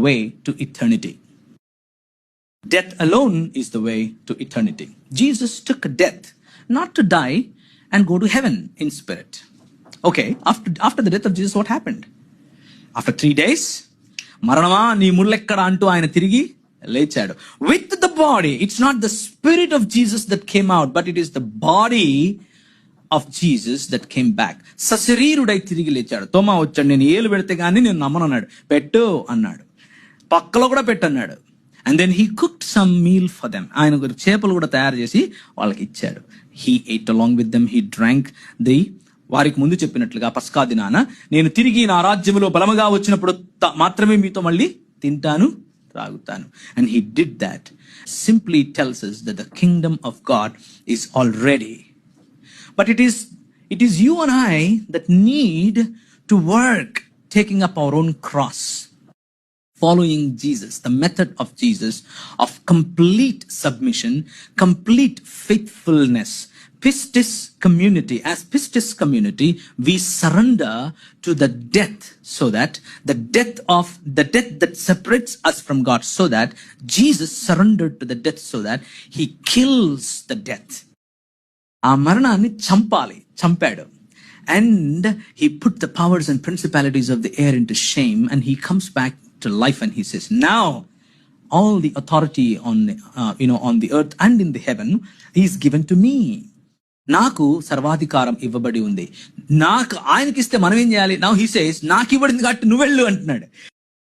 way to eternity. Death alone is the way to eternity. Jesus took death not to die and go to heaven in spirit. Okay, after, after the death of Jesus, what happened? After three days, మరణమా నీ ముళ్ళెక్కడ అంటూ ఆయన తిరిగి లేచాడు with the body it's not the spirit of Jesus that came out but it is the body of Jesus that came back సశరీరుడై తిరిగి లేచాడు తోమా వచ్చాడు నేను ఏలు పెడితే గానీ నేను నమ్మను అన్నాడు పెట్టు అన్నాడు పక్కలో కూడా పెట్టన్నాడు. And then he cooked some meal for them ఆయన చేపలు కూడా తయారు చేసి వాళ్ళకి ఇచ్చాడు. He ate along with them he drank the వారికి ముందు చెప్పినట్లుగా పస్కా దినాన నేను తిరిగి నా రాజ్యంలో బలముగా వచ్చినప్పుడు త- మాత్రమే మీతో మళ్ళీ తింటాను త్రాగుతాను and he did that simply tells the kingdom of kingdom is God but it is it is you is you and I that need to work taking up our following Jesus, the method of Jesus of complete submission, complete faithfulness. Pistis community, as Pistis community, we surrender to the death so that the death of the death that separates us from God, so that Jesus surrendered to the death so that he kills the death. ఆ మరణాన్ని చంపాలి చంపాడు and he put the powers and principalities of the air in to shame and he to life. And he says, now all the authority on, uh, you know, on the earth and in the heaven is given to me. నాకు సర్వాధికారం ఇవ్వబడి ఉంది నాకు ఆయనకిస్తే మనం ఏం చేయాలి నా he says నాకు ఇవ్వడింది కాబట్టి నువ్వెళ్ళు అంటున్నాడు